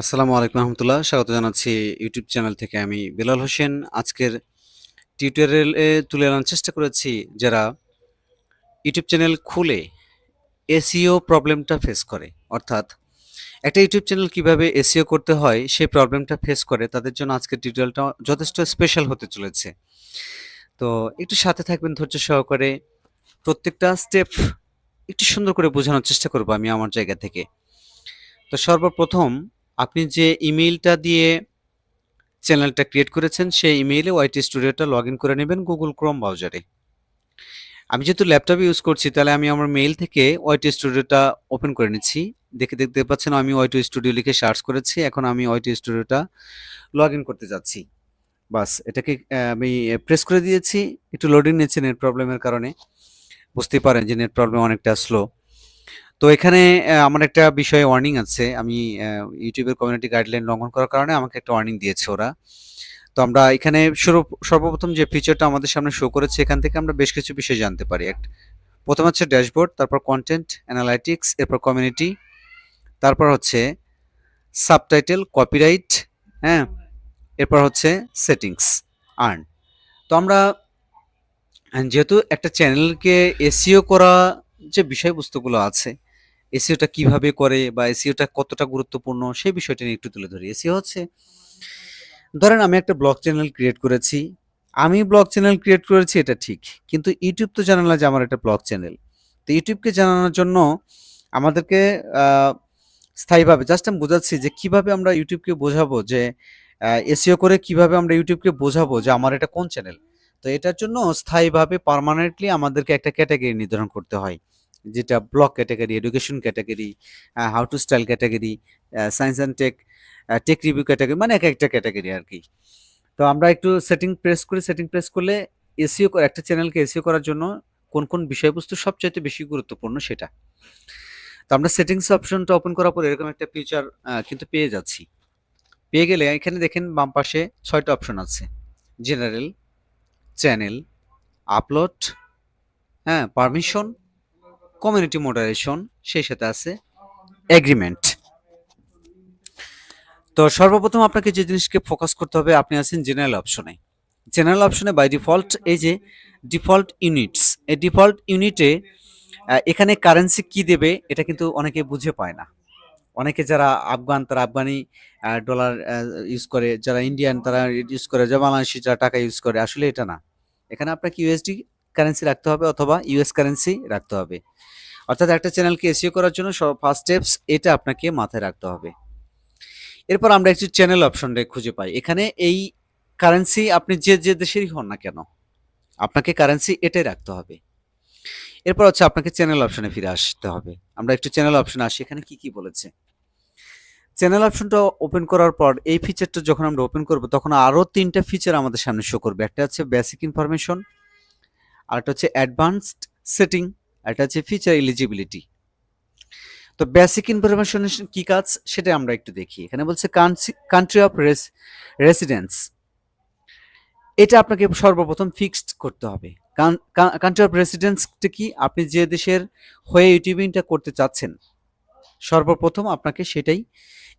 আসসালামু আলাইকুম রহমতুল্লাহ। স্বাগত জানাচ্ছি ইউটিউব চ্যানেল থেকে আমি বেলাল হোসেন। আজকের টিউটোরিয়ালে তুলে আনার চেষ্টা করেছি যারা ইউটিউব চ্যানেল খুলে এসিও প্রবলেমটা ফেস করে। অর্থাৎ একটা ইউটিউব চ্যানেল কীভাবে এসিও করতে হয় সেই প্রবলেমটা ফেস করে, তাদের জন্য আজকের টিউটোরিয়ালটা যথেষ্ট স্পেশাল হতে চলেছে। তো একটু সাথে থাকবেন ধৈর্য সহকারে। প্রত্যেকটা স্টেপ একটু সুন্দর করে বোঝানোর চেষ্টা করব আমি আমার জায়গা থেকে। তো সর্বপ্রথম আপনি যে ইমেইলটা দিয়ে চ্যানেলটা ক্রিয়েট করেছেন, সেই ইমেইলে ওয়াইটি স্টুডিওটা লগ ইন করে নেবেন গুগল ক্রোম ব্রাউজারে। আমি যেহেতু ল্যাপটপ ইউজ করছি, তাহলে আমি আমার মেইল থেকে ওয়াইটি স্টুডিওটা ওপেন করে নিচ্ছি। দেখে দেখতে পাচ্ছেন আমি ওয়াইটি স্টুডিও লিখে সার্চ করেছি, এখন আমি ওয়াইটি স্টুডিওটা লগ ইন করতে যাচ্ছি। বাস, এটাকে আমি প্রেস করে দিয়েছি। একটু লোডিং নিচ্ছে নেট প্রবলেমের কারণে। বুঝতেই পারেন যে নেট প্রবলেম অনেকটা স্লো তো এখানে আমার একটা বিষয়ে ওয়ার্নিং আছে। আমি ইউটিউবের কমিউনিটি গাইডলাইন লঙ্ঘন করার কারণে আমাকে একটা ওয়ার্নিং দিয়েছে ওরা। তো আমরা এখানে সর্বপ্রথম যে ফিচারটা আমাদের সামনে শো করেছে, এখান থেকে আমরা বেশ কিছু বিষয় জানতে পারি। এক, প্রথম হচ্ছে ড্যাশবোর্ড তারপর কন্টেন্ট অ্যানালাইটিক্স এরপর কমিউনিটি তারপর হচ্ছে সাবটাইটেল কপিরাইট হ্যাঁ এরপর হচ্ছে সেটিংস আর্ন তো আমরা, যেহেতু একটা চ্যানেলকে এসিও করা যে বিষয়বস্তুগুলো আছে এসিওটা কীভাবে করে বা এসিওটা কতটা গুরুত্বপূর্ণ সেই বিষয়টা নিয়ে একটু তুলে ধরি। এসিও হচ্ছে, ধরেন আমি একটা ব্লগ চ্যানেল ক্রিয়েট করেছি। আমি ব্লগ চ্যানেল ক্রিয়েট করেছি, এটা ঠিক। কিন্তু ইউটিউব তো জানালা যে আমার একটা ব্লগ চ্যানেল তো ইউটিউবকে জানানোর জন্য আমাদেরকে স্থায়ীভাবে জাস্ট আমি বোঝাচ্ছি যে কীভাবে আমরা ইউটিউবকে বোঝাবো যে এসিও করে কীভাবে আমরা ইউটিউবকে বোঝাবো যে আমার এটা কোন চ্যানেল তো এটার জন্য স্থায়ীভাবে পার্মানেন্টলি আমাদেরকে একটা ক্যাটাগরি নির্ধারণ করতে হয়। যেটা blog category education category how to style category science and tech tech review category মানে এক একটা ক্যাটাগরি আর কি। তো আমরা একটু সেটিং প্রেস করি সেটিং প্রেস করলে এসিও একটা চ্যানেলকে এসিও করার জন্য কোন কোন বিষয়বস্তু সবচাইতে বেশি গুরুত্বপূর্ণ সেটা। তো আমরা সেটিংস অপশনটা ওপেন করার পর এরকম একটা ফিচার কিন্তু পেয়ে যাচ্ছি। পেয়ে গেলে এখানে দেখেন বাম পাশে ছয়টা অপশন আছে। জেনারেল চ্যানেল আপলোড হ্যাঁ পারমিশন কমিউনিটি মডারেশন সেই সাথে আছে এগ্রিমেন্ট তো সর্বপ্রথম আপনাকে যে জিনিসকে ফোকাস করতে হবে, আপনি আছেন জেনারেল অপশনে জেনারেল অপশনে বাই ডিফল্ট এই যে ডিফল্ট ইউনিটস এই ডিফল্ট ইউনিটে এখানে কারেন্সি কি দেবে, এটা কিন্তু অনেকে বুঝে পায় না। অনেকে যারা আফগান, তারা আফগানি ডলার ইউজ করে, যারা ইন্ডিয়ান তারা ইউজ করে, যারা বাংলাদেশি যারা টাকা ইউজ করে, আসলে এটা না। এখানে আপনাকে ইউএসডি কারেন্সি রাখতে হবে অথবা ইউএস কারেন্সি রাখতে হবে। অর্থাৎ একটা চ্যানেলকে এসিও করার জন্য সব ফার্স্ট স্টেপস এটা আপনাকে মাথায় রাখতে হবে। এরপর আমরা একটু চ্যানেল অপশনটা খুঁজে পাই। এখানে এই কারেন্সি আপনি যে যে দেশেরই হন না কেন, আপনাকে কারেন্সি এটাই রাখতে হবে। এরপর হচ্ছে আপনাকে চ্যানেল অপশনে ফিরে আসতে হবে। আমরা একটু চ্যানেল অপশনে আসি। এখানে কি কি বলেছে? চ্যানেল অপশনটা ওপেন করার পর এই ফিচারটা যখন আমরা ওপেন করব, তখন আরও তিনটা ফিচার আমাদের সামনে শো করবে। একটা হচ্ছে বেসিক ইনফরমেশন আরেকটা হচ্ছে অ্যাডভান্সড সেটিং একটা হচ্ছে ফিচার এলিজিবিলিটি তো বেসিক ইনফরমেশন কি কাজ সেটা আমরা একটু দেখি। এখানে বলছে কান্ট্রি অফ রেসিডেন্স এটা আপনাকে সর্বপ্রথম ফিক্সড করতে হবে। কান্ট্রি অফ রেসিডেন্সটা কি? আপনি যে দেশের হয়ে ইউটিউবিংটা করতে চাচ্ছেন, সর্বপ্রথম আপনাকে সেটাই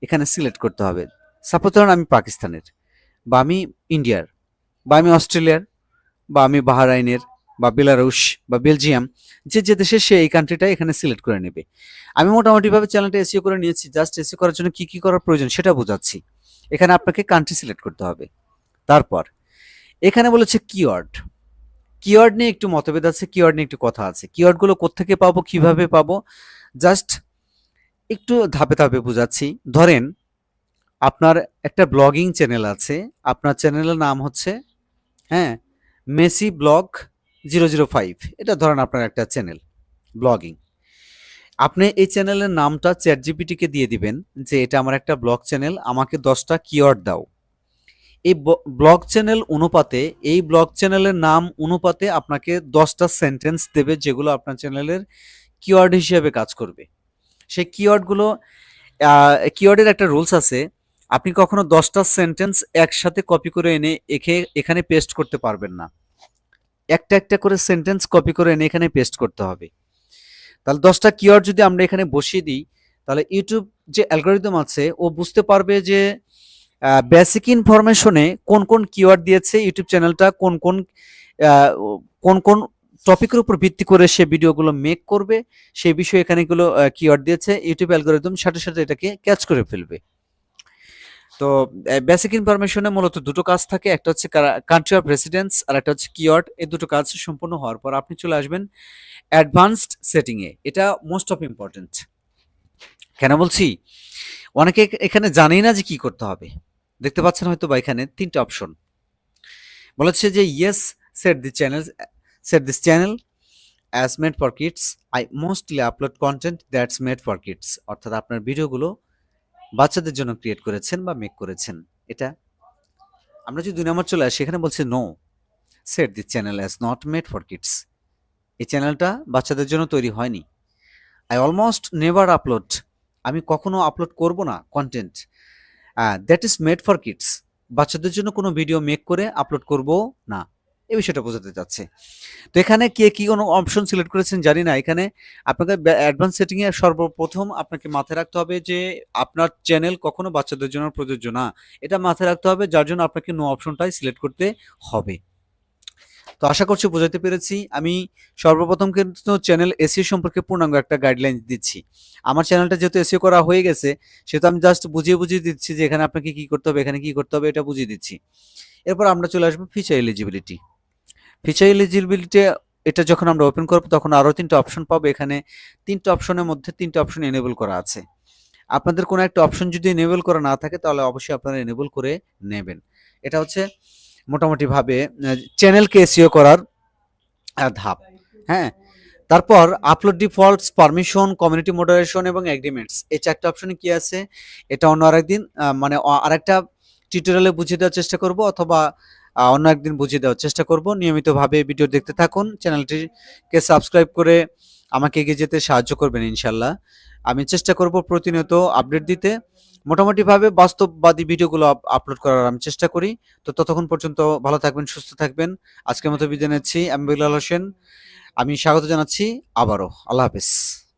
এখানে সিলেক্ট করতে হবে। সাপোজ ধরুন আমি পাকিস্তানের বা আমি ইন্ডিয়ার বা আমি অস্ট্রেলিয়ার বা আমি বাহারাইনের বা বেলারুশ বা বেলজিয়াম, যে যে দেশে সে এই কান্ট্রিটা এখানে সিলেক্ট করে নেবে। আমি মোটামুটিভাবে চ্যানেলটা এসিও করে নিয়েছি জাস্ট এসিও করার জন্য কি কি করার প্রয়োজন সেটা বোঝাচ্ছি। এখানে আপনাকে কান্ট্রি সিলেক্ট করতে হবে। তারপর, এখানে বলেছে কিওয়ার্ড কিওয়ার্ড নিয়ে একটু মতভেদ আছে কিওয়ার্ড নিয়ে একটু কথা আছে। কিওয়ার্ডগুলো কোথেকে পাবো, কীভাবে পাবো? জাস্ট একটু ধাপে ধাপে বোঝাচ্ছি। ধরেন, আপনার একটা ব্লগিং চ্যানেল আছে। আপনার চ্যানেলের নাম হচ্ছে হ্যাঁ Messi blog zero zero five. এটা ধরেন আপনার একটা চ্যানেল, ব্লগিং। আপনি এই চ্যানেলের নামটা চ্যাট জিপিটিকে দিয়ে দিবেন যে এটা আমার একটা ব্লগ চ্যানেল, আমাকে দশটা কিওয়ার্ড দাও। এই ব্লগ চ্যানেল অনুপাতে, এই ব্লগ চ্যানেলের নাম অনুপাতে আপনাকে দশটা সেন্টেন্স দেবে যেগুলো আপনার চ্যানেলের কিওয়ার্ড হিসেবে কাজ করবে। সেই কিওয়ার্ডগুলো কিওয়ার্ডের একটা রুলস আছে, আপনি কখনো দশটা সেন্টেন্স একসাথে কপি করে এনে এখে, এখানে পেস্ট করতে পারবেন না। একটা একটা করে সেন্টেন্স কপি করে এনে এখানে পেস্ট করতে হবে। তাহলে দশটা কিওয়ার্ড যদি আমরা এখানে বসিয়ে দিই, তাহলে ইউটিউব যে অ্যালগোরিদম আছে, ও বুঝতে পারবে যে বেসিক ইনফরমেশনে কোন কোন কিওয়ার্ড দিয়েছে ইউটিউব চ্যানেলটা কোন কোন কোন কোন টপিকের উপর ভিত্তি করে সে ভিডিওগুলো মেক করবে, সেই বিষয়ে এখানেগুলো কিওয়ার্ড দিয়েছে ইউটিউব অ্যালগোরিদম সাথে সাথে এটাকে ক্যাচ করে ফেলবে। তো বেসিক ইনফরমেশনে মূলত দুটো কাজ থাকে, একটা হচ্ছে কান্ট্রি অফ রেসিডেন্স আর একটা হচ্ছে কিওয়ার্ড এই দুটো কাজ সম্পূর্ণ হওয়ার পর আপনি চলে আসবেন অ্যাডভান্সড সেটিংয়ে এটা মোস্ট অফ ইম্পর্টেন্ট কেন বলছি? অনেকে এখানে জানেই না যে কি করতে হবে। দেখতে পাচ্ছেন হয়তো বা এখানে তিনটা অপশন বলেছে যে yes set the channel set this channel as made for kids I mostly upload content that's made for kids অর্থাৎ আপনার ভিডিওগুলো বাচ্চাদের জন্য ক্রিয়েট করেছেন বা মেক করেছেন, এটা আমরা যদি দুই নম্বর চলে আসি, এখানে বলছে no set the channel as not made for kids এই চ্যানেলটা বাচ্চাদের জন্য তৈরি হয়নি। আই অলমোস্ট নেভার আপলোড আমি কখনো আপলোড করব না content that is made for kids বাচ্চাদের জন্য কোনো ভিডিও মেক করে আপলোড করব না। এই বিষয়টা বোঝাতে চাচ্ছে। তো এখানে কে কি কোনো অপশন সিলেক্ট করেছেন জানি না। এখানে আপনাকে অ্যাডভান্স সেটিংয়ে সর্বপ্রথম আপনাকে মাথায় রাখতে হবে যে আপনার চ্যানেল কখনো বাচ্চাদের জন্য প্রযোজ্য না। এটা মাথায় রাখতে হবে, যার জন্য আপনাকে নো অপশনটাই সিলেক্ট করতে হবে। তো আশা করছি বোঝাতে পেরেছি। আমি সর্বপ্রথম কিন্তু চ্যানেল এসিও সম্পর্কে পূর্ণাঙ্গ একটা গাইডলাইন দিচ্ছি। আমার চ্যানেলটা যেহেতু এসিও করা হয়ে গেছে, সেহেতু আমি জাস্ট বুঝিয়ে বুঝিয়ে দিচ্ছি যে এখানে আপনাকে কি করতে হবে, এখানে কি করতে হবে, এটা বুঝিয়ে দিচ্ছি। এরপর আমরা চলে আসব ফিচার এলিজিবিলিটি ফিচার এলিজিবিলিটি এটা যখন আমরা ওপেন করব, তখন আরও তিনটা অপশন পাবো। এখানে তিনটা অপশনের মধ্যে তিনটা অপশন এনেবল করা আছে। আপনাদের কোনো একটা অপশন যদি এনেবল করা না থাকে, তাহলে অবশ্যই আপনারা এনেবল করে নেবেন। এটা হচ্ছে মোটামুটিভাবে চ্যানেলকে এসিও করার ধাপ। হ্যাঁ? তারপর upload defaults permission community moderation এবং এগ্রিমেন্টস এই চারটে অপশনে কি আছে? এটা অন্য আরেকদিন মানে আরেকটা টিউটোরিয়ালে বুঝিয়ে দেওয়ার চেষ্টা করব, অথবা অন্য একদিন বুঝিয়ে দেওয়ার চেষ্টা করব। নিয়মিতভাবে ভিডিও দেখতে থাকুন। চ্যানেলটিকে সাবস্ক্রাইব করে আমাকে এগিয়ে যেতে সাহায্য করবেন ইনশাল্লাহ আমি চেষ্টা করব প্রতিনিয়ত আপডেট দিতে। মোটামুটিভাবে বাস্তববাদী ভিডিওগুলো আপ- আপলোড করার আমি চেষ্টা করি। তো ততক্ষণ পর্যন্ত ভালো থাকবেন, সুস্থ থাকবেন। আজকের মতো বিদায় নিচ্ছি। আমি হোসেন। আমি স্বাগত জানাচ্ছি। আবারও। আল্লাহ হাফেজ।